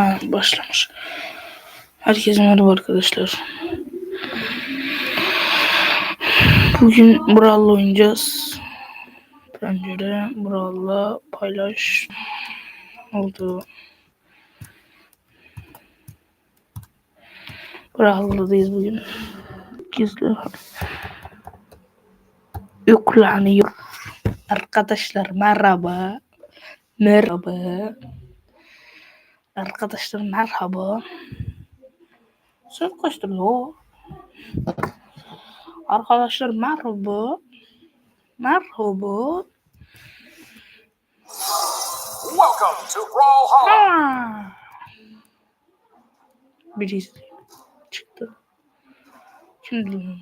Ha başlamış. Herkese merhaba arkadaşlar. Bugün Bral'la oynayacağız. Pencere Bral'la paylaş oldu. Bral'dayız bugün. Gizli. Yüklanıyor. Arkadaşlar merhaba. Merhaba. Arkadaşlar merhaba. Sen kaçtır o? Arkadaşlar merhaba. Merhaba. Welcome to Brawl Hall. Ha! Birisi çıktı. Şimdi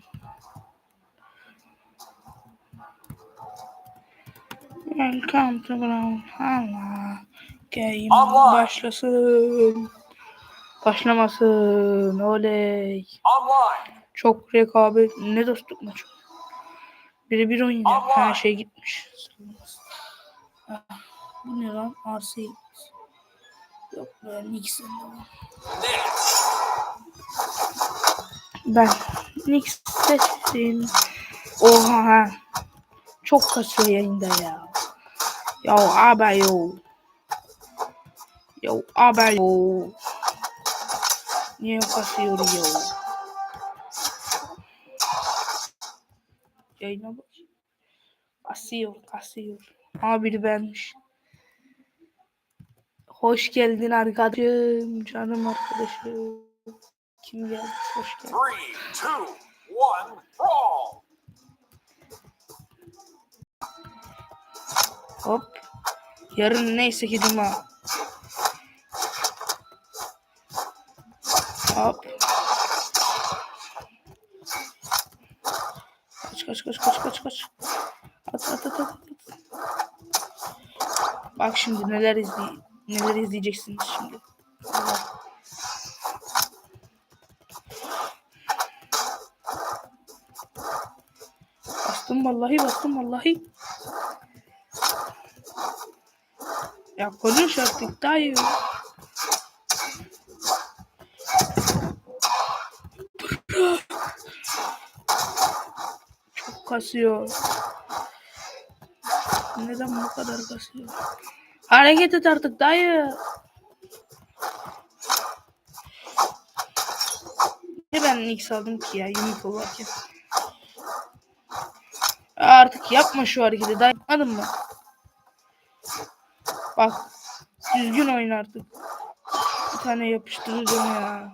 Welcome to Brawlhalla. Game Allah. başlasın. Başlamasın. Oley. Online. Çok rekabet. Ne dostluk maçı. Biri bir oynuyor. Allah. Her şey gitmiş. Ah, Bu ne lan? RC. Yok be Nixon. Ben Nix seçtim. Oha ha. Çok kasıyor yayında ya. Ya abi yo. Yo abi yo. Niye kasıyor yo? Yayına bak. Kasıyor kasıyor. Aa biri benmiş. Hoş geldin arkadaşım. Canım arkadaşım. Kim geldi? Hoş geldin. Three. Hop. Yarın neyse ki cuma. Hop. Kaç kaç kaç kaç kaç kaç. At at at at. Bak şimdi neler izley neler izleyeceksiniz şimdi. Bastım vallahi bastım vallahi. Ya konuş artık dayı. Çok kasıyor. Neden bu kadar kasıyor? Hareket et artık dayı. Ne ben Nix aldım ki ya Yumiko varken. Artık yapma şu hareketi dayı. Anladın mı? Bak. Düzgün oyun artık. Bir tane yapıştıracağım ya.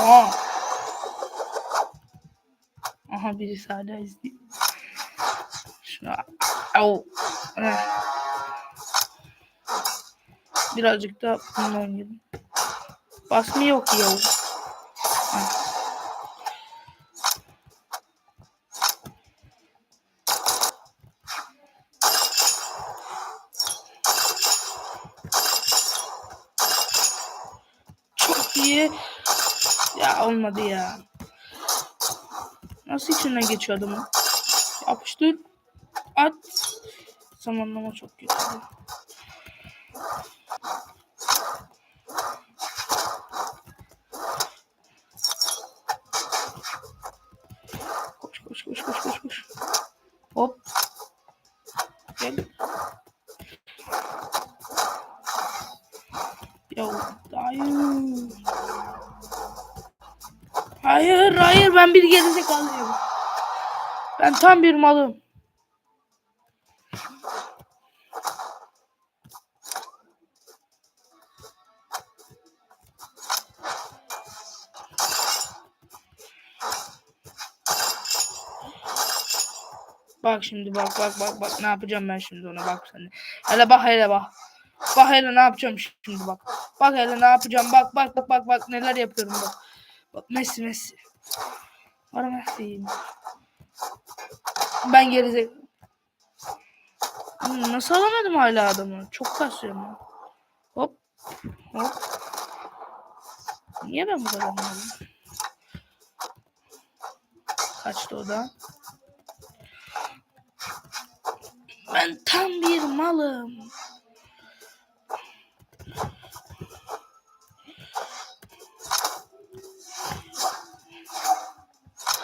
Oha. Aha birisi hala izliyor. Şuna. Au. Birazcık da bununla oynayalım. Basma yok ya. Ha. Çok iyi. Ya olmadı ya. İçinden geçiyor adamın? Yapıştır. At. Zamanlama çok kötü. Koş koş koş koş koş koş. Hop. Gel. Ya hayır. Hayır hayır ben bir gerizekalıyım. Ben tam bir malım. Bak şimdi bak bak bak bak ne yapacağım ben şimdi ona bak sen. Hele bak hele bak. Bak hele ne yapacağım şimdi bak. Bak hele ne yapacağım bak bak bak bak bak neler yapıyorum bak. Bak Messi Messi. Var Messi. Ben gerizek. Hmm, Nasıl alamadım hala adamı? Çok kasıyorum ben. Hop. Hop. Niye ben bu kadar malım? Kaçtı o da. Ben tam bir malım.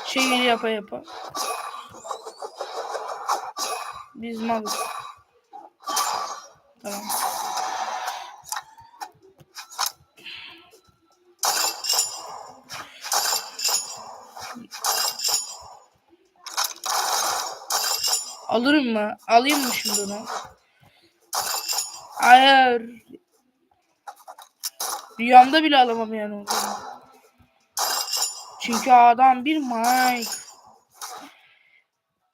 Şeyi yapa yapa. Biz malız. Tamam. Alırım mı? Alayım mı şimdi onu? Hayır. Rüyamda bile alamam yani onu. Çünkü adam bir Mike.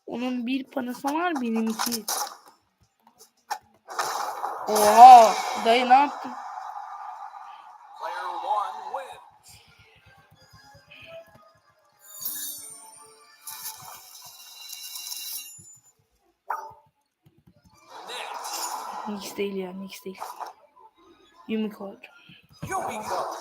Onun bir panası var benim iki. Oha. Dayı ne yaptın? Nix değil ya. Nix değil. Yumiko alacağım. Yumiko.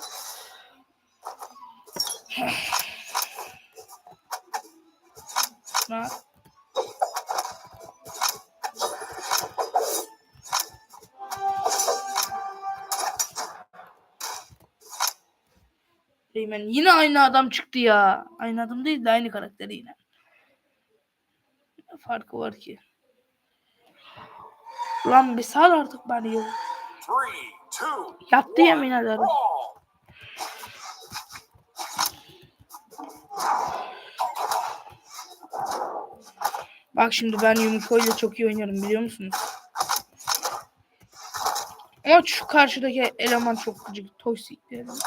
Ha? Reymen yine aynı adam çıktı ya. Aynı adam değil de aynı karakteri yine. Ne farkı var ki? Lan bir sal artık beni ya. Yaptı yemin ederim. Bak şimdi ben Yumiko ile çok iyi oynarım biliyor musunuz? Ama şu karşıdaki eleman çok gıcık. Toksik bir eleman.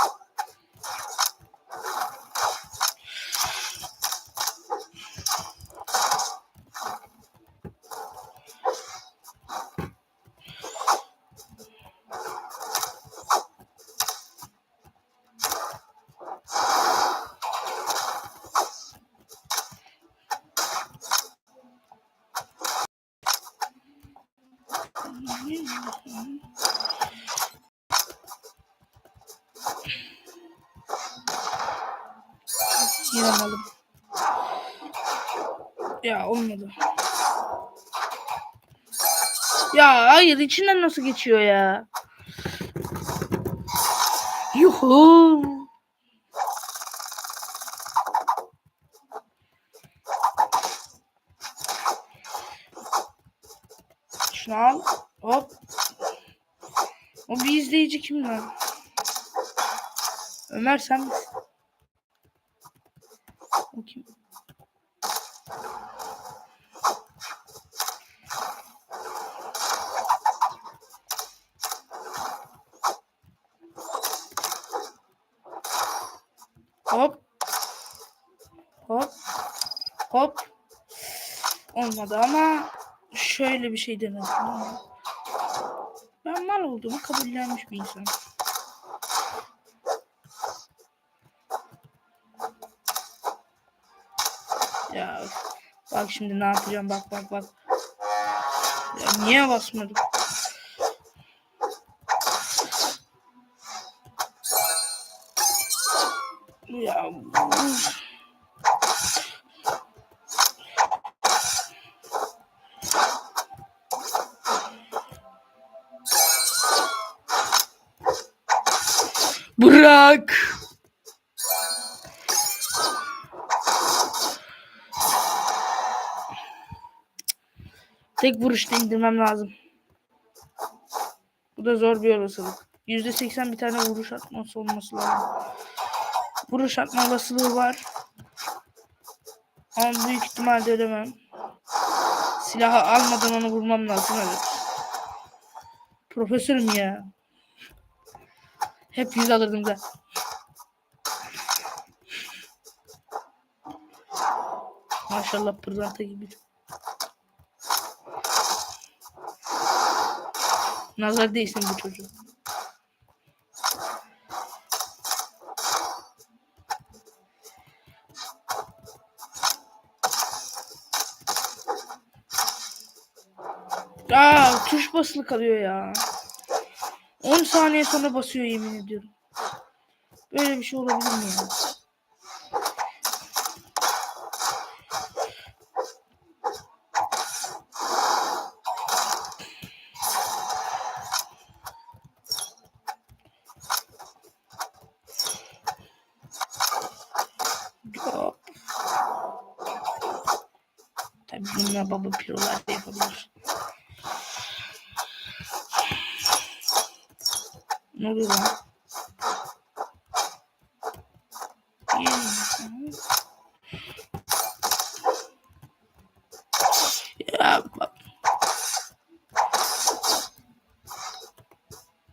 Malım. Ya olmadı. Ya hayır içinden nasıl geçiyor ya? Yuhu. Şunu al. Hop. O bir izleyici kim lan? Ömer sen misin? O kim? Hop. Hop. Hop. Olmadı ama şöyle bir şey denedim. Ben mal olduğumu kabullenmiş bir insan. Ya bak şimdi ne yapacağım bak bak bak. Ya niye basmadım? Tek vuruşta indirmem lazım. Bu da zor bir olasılık. %80 bir tane vuruş atması olması lazım. Vuruş atma olasılığı var. Ama büyük ihtimalle ödemem. Silahı almadan onu vurmam lazım evet. Profesörüm ya. Hep yüz alırdım da. Maşallah pırlanta gibi. Nazar değsin bu çocuğu. Aa! tuş basılı kalıyor ya. 10 saniye sonra basıyor yemin ediyorum. Böyle bir şey olabilir mi ya? Hop. Bununla baba pirolar da yapabilir. Ne oluyor lan? Ya bak.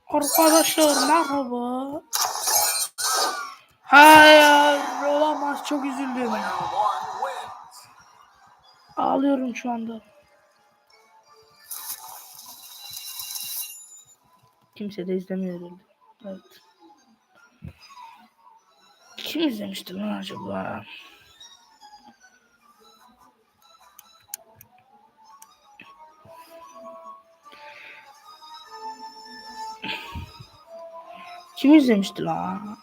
Arkadaşlar merhaba. Hayır olamaz çok üzüldüm. Ağlıyorum şu anda. Kimse de izlemiyor herhalde. Evet. Kim izlemişti lan acaba? Kim izlemişti lan?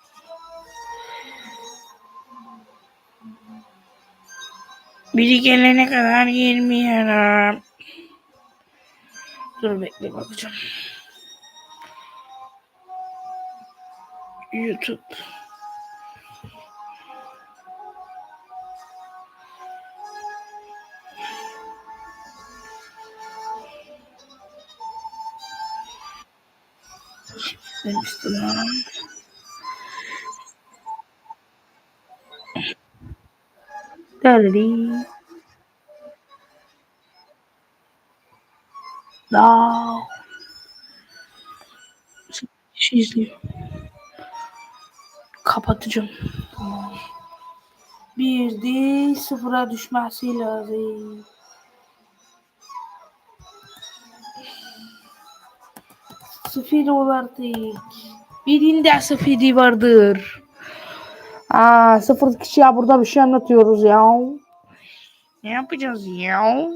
Biri gelene kadar girmiyorum. Dur bekle bakacağım. YouTube. Demiştim Derdi. Daha. Kişi izliyor. Kapatacağım. Bir değil sıfıra düşmesi lazım. Sıfır ol artık. Birinde sıfır vardır. Aa, sıfır kişiye burada bir şey anlatıyoruz ya. Ne yapacağız ya?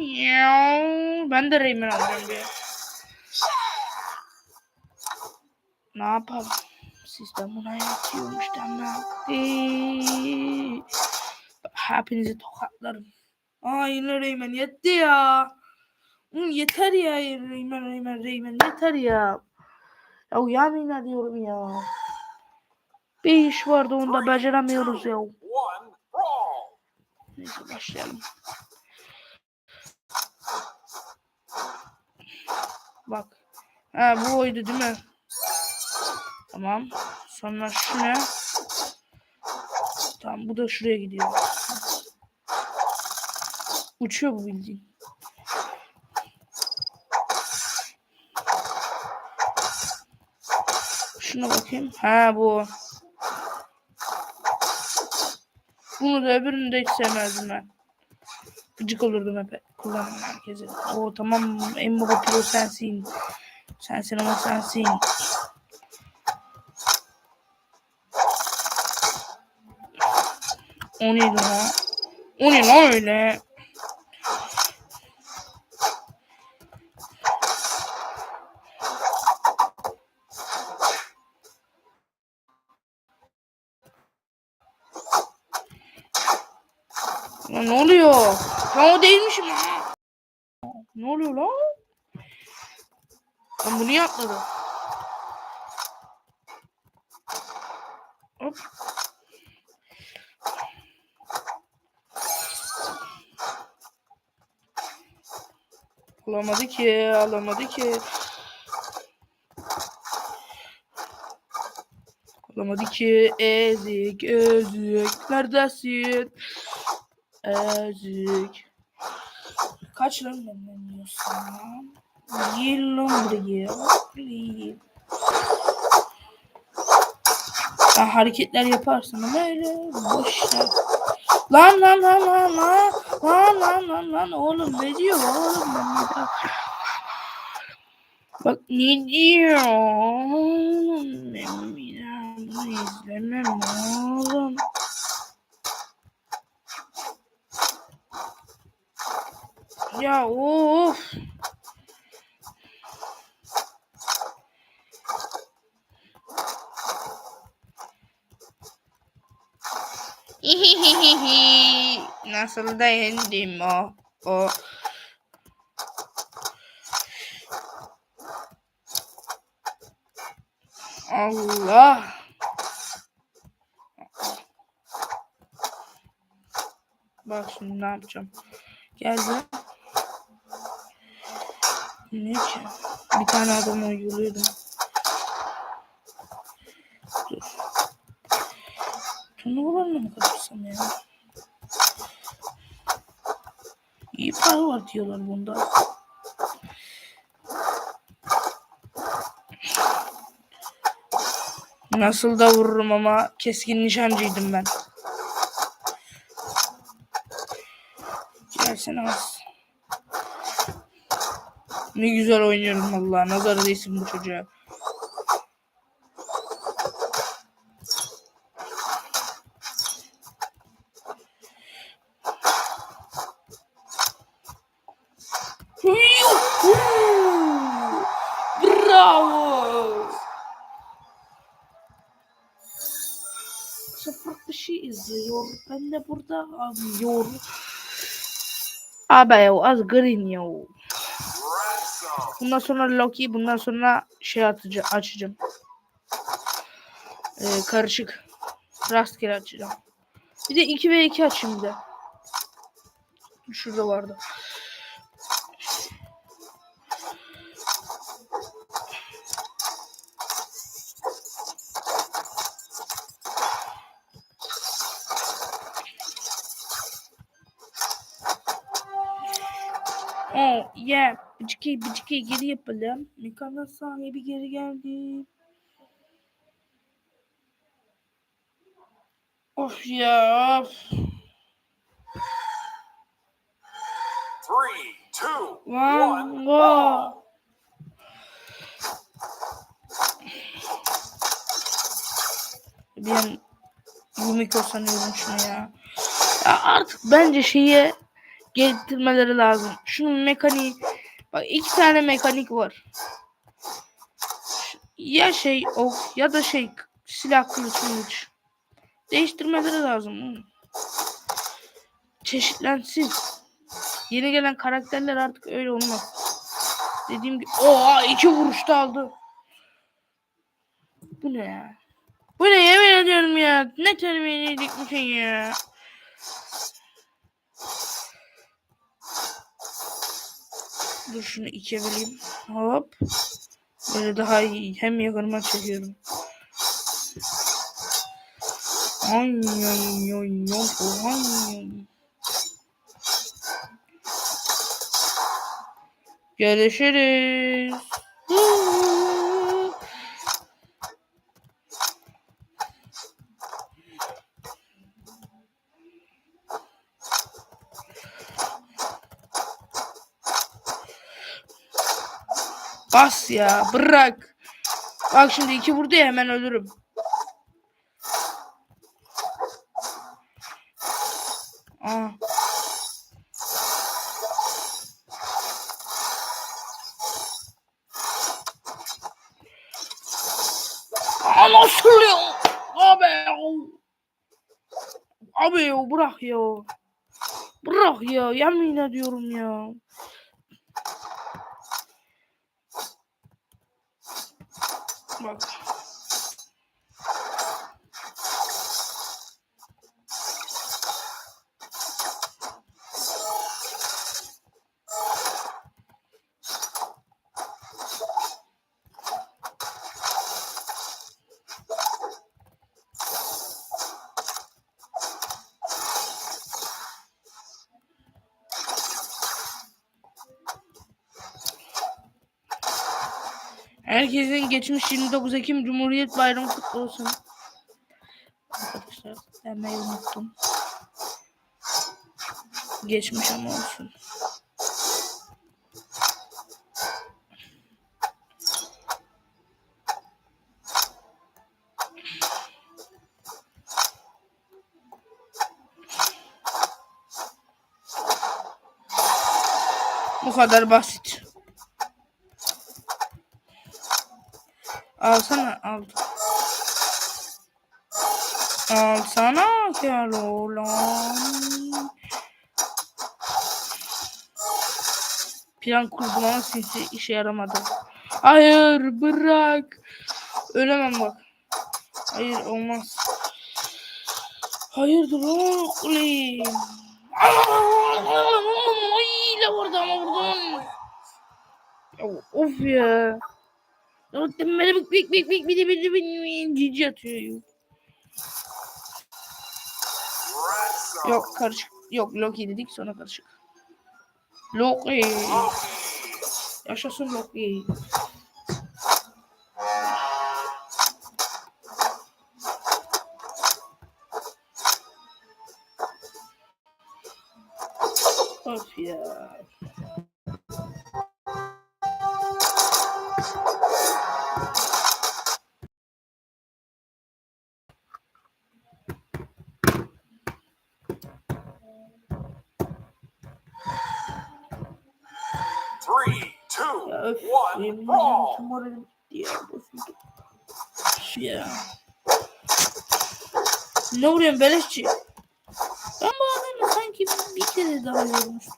Ya. Ben de Rayman alacağım bir. Ne yapalım? Sistem buna yatıyormuş demek. Ee, Hepinizi tokatlarım. Aa yine Rayman yetti ya. Yeter ya Rayman Rayman Rayman yeter ya. Ya yemin ediyorum ya. Bir iş vardı onu da beceremiyoruz ya. Neyse başlayalım. Bak. Ha bu oydu değil mi? Tamam. Sonra şu ne? Tamam bu da şuraya gidiyor. Uçuyor bu bildiğin. Şuna bakayım. Ha bu. Bunu da öbürünü de hiç sevmezdim ben. Gıcık olurdum hep kullanmam herkese. O tamam baba pro sensin. Sensin ama sensin. O neydi lan? O ne lan öyle? Lan ne oluyor? Ben o değilmişim. Ne oluyor lan? Ben bunu niye? Hop. Alamadı ki, alamadı ki. Alamadı ki, ezik, ezik, neredesin? Ezik. Kaç lan benden diyorsun? Gel lan buraya. Ha, hareketler yaparsın ama öyle boş. Lan lan lan lan lan lan lan lan lan oğlum ne diyor oğlum ben ne diyor? Bak ne diyor oğlum ben bir daha bunu izlemem oğlum. Ya of. Nasıl da yendim o o. Allah. Bak şimdi ne yapacağım. Geldim. Ne ki? Bir tane adam uyguluyordum. Dur. Turnuvalarına mı katılsam ya? İyi para var diyorlar bunda. Nasıl da vururum ama keskin nişancıydım ben. Gelsene az. Ne güzel oynuyorum vallahi. Nazar değsin bu çocuğa. Bravo! Sıfır bir izliyor. Ben de burada anlıyorum. Abi ya az green ya. Bundan sonra Loki, bundan sonra şey atacağım, açacağım. Ee, karışık. Rastgele açacağım. Bir de 2 ve 2 açayım bir de. Şurada vardı. Bıcıkı geri yapalım. Mekanın sahibi geri geldi. Of ya. Three, two, One go. Ben Yumiko sanıyorum şunu ya. ya. Artık bence şeyi getirmeleri lazım. Şunun mekaniği bak iki tane mekanik var. Ya şey ok ya da şey silah kılıç kılıç. Değiştirmeleri lazım. Çeşitlensin. Yeni gelen karakterler artık öyle olmaz. Dediğim gibi oha iki vuruşta aldı. Bu ne ya? Bu ne yemin ediyorum ya. Ne terbiyesizlik bu şey ya. Dur şunu ikiye böleyim. Hop. Böyle daha iyi. Hem yakınıma çekiyorum. Ay ay ay ay ay. Görüşürüz. Ya bırak. Bak şimdi iki vurdu ya hemen ölürüm. Aa. Nasıl ya? Abi. Abi bırak ya. Bırak ya yemin ediyorum ya. Bak. Herkesin geçmiş 29 Ekim Cumhuriyet Bayramı kutlu olsun. Arkadaşlar demeyi unuttum. Geçmiş ama olsun. Bu kadar basit. Alsana al. Al sana gel oğlan. Plan kurdum ama sinsi işe yaramadı. Hayır bırak. Ölemem bak. Hayır olmaz. Hayırdır oğlum? Ay la vurdu ama vurdun. Ya, Of ya. Bana bak bak bak bak bir de bir de bir cici atıyor. Yok karışık. Yok Loki dedik sonra karışık. Loki. Yaşasın Loki. Of ya. Ne vuruyorsun beleşçi? Ben bu adamı sanki bir kere daha görmüştüm.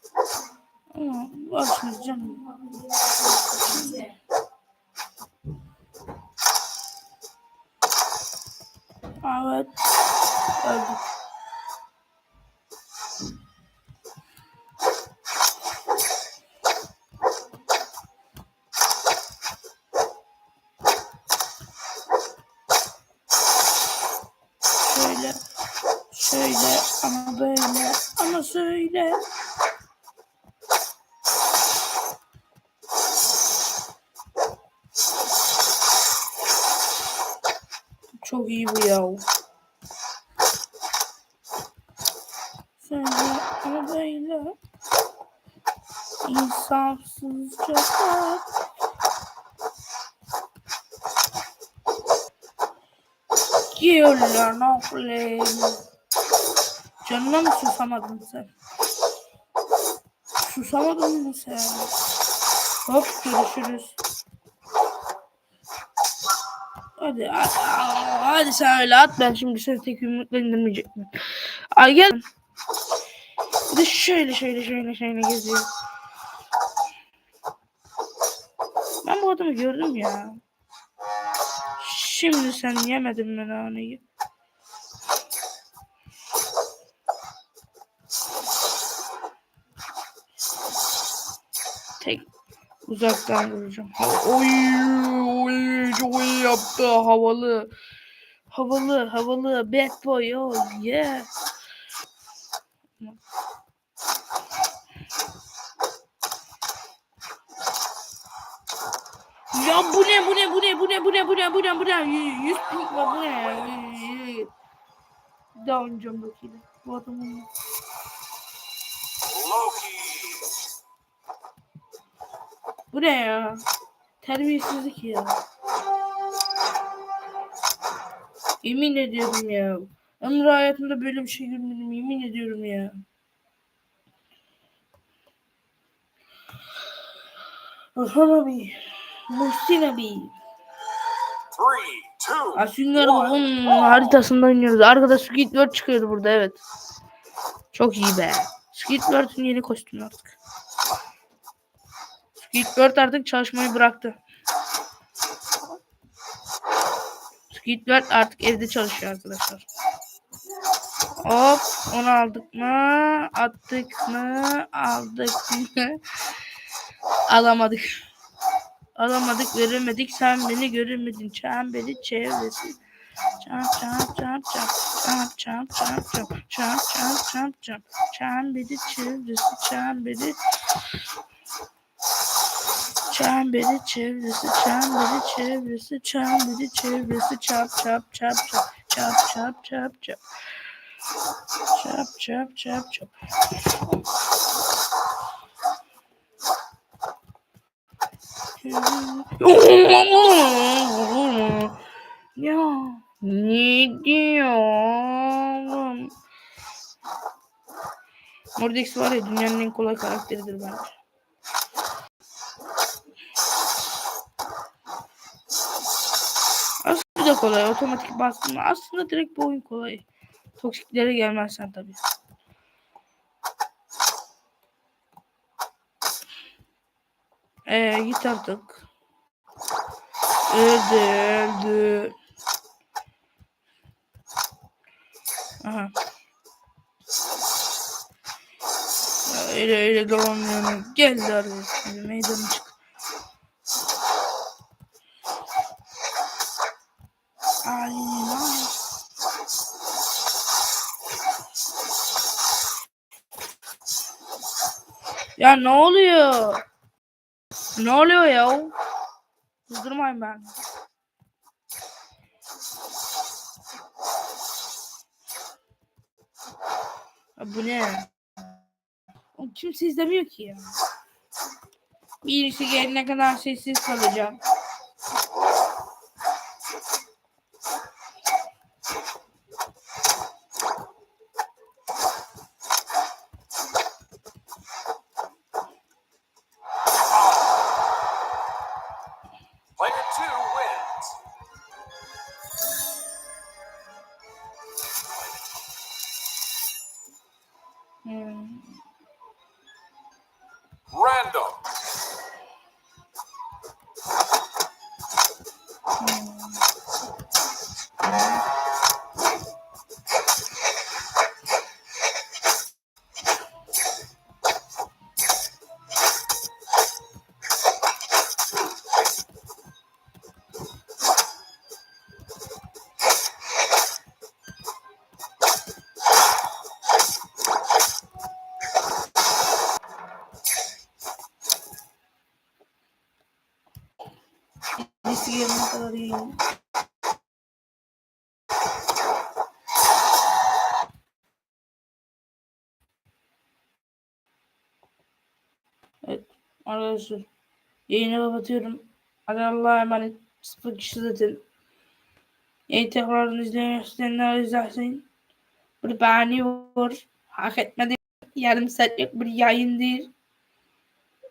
Ama canım. Evet. Öldük. söyle. Çok iyi bu ya. Sen arabayla insafsızca bak. You're not playing. Canına mı susamadın sen? Susamadın mı sen? Hop görüşürüz. Hadi hadi, sen öyle at ben şimdi seni tek yumrukla indirmeyecek miyim? Ay gel. Bir de şöyle şöyle şöyle şöyle geziyor. Ben bu adamı gördüm ya. Şimdi sen yemedin mi naneyi? Tek uzaktan vuracağım. Oy, oy, çok iyi yaptı. Havalı. Havalı, havalı. Bad boy, oh yeah. Ya bu ne bu ne bu ne bu ne bu ne bu ne bu ne bu ne Y- yüz pink var bu ne daha oynayacağım bakayım bu adamın Loki. Bu ne ya terbiyesizlik ya yemin ediyorum ya ömrü hayatımda böyle bir şey görmedim yemin ediyorum ya Orhan abi Muhsin abi babamın brawl. haritasında oynuyoruz. Arkada Squid World çıkıyordu burada evet. Çok iyi be. Squid World'un yeni kostümü artık. Squidward artık çalışmayı bıraktı. Squidward artık evde çalışıyor arkadaşlar. Hop onu aldık mı? Attık mı? Aldık mı? Alamadık. Alamadık, veremedik. Sen beni göremedin. Çemberi çevresi. Çam çam çam çam. Çam çam çam çam. Çam çam çam çam. Çemberi çevresi. Çemberi çemberi çevresi çemberi çevresi çemberi çevresi çap çap çap çap çap çap çap çap çap çap çap çap Ya ne diyorum? Mordex var ya dünyanın en kolay karakteridir bence. Bu da kolay. Otomatik bastım. Aslında direkt bu oyun kolay. Toksiklere gelmezsen tabii. Ee, git artık. Öldü, öldü. Aha. Öyle öyle dolanıyorum. Gel artık. Şimdi meydana çık. Ya ne oluyor? Ne oluyor ya? Kızdırmayın ben. Ya bu ne? Oğlum kimse izlemiyor ki ya. Birisi gelene kadar sessiz kalacağım. İyi. Evet arkadaşlar yayını kapatıyorum. Hadi Allah'a emanet. Sıfır kişi zaten. Yayın tekrarını izlemek isteyenler izlesin. Bir beğeniyor. Hak etmedi. Yarım saatlik bir yayın.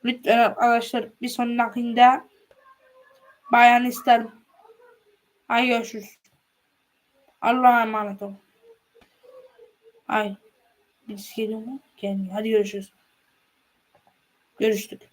Lütfen arkadaşlar bir sonrakinde bayan isterim. Hay görüşürüz. Allah'a emanet olun. Hay. Birisi geliyor mu? Gelmiyor. Hadi görüşürüz. Görüştük.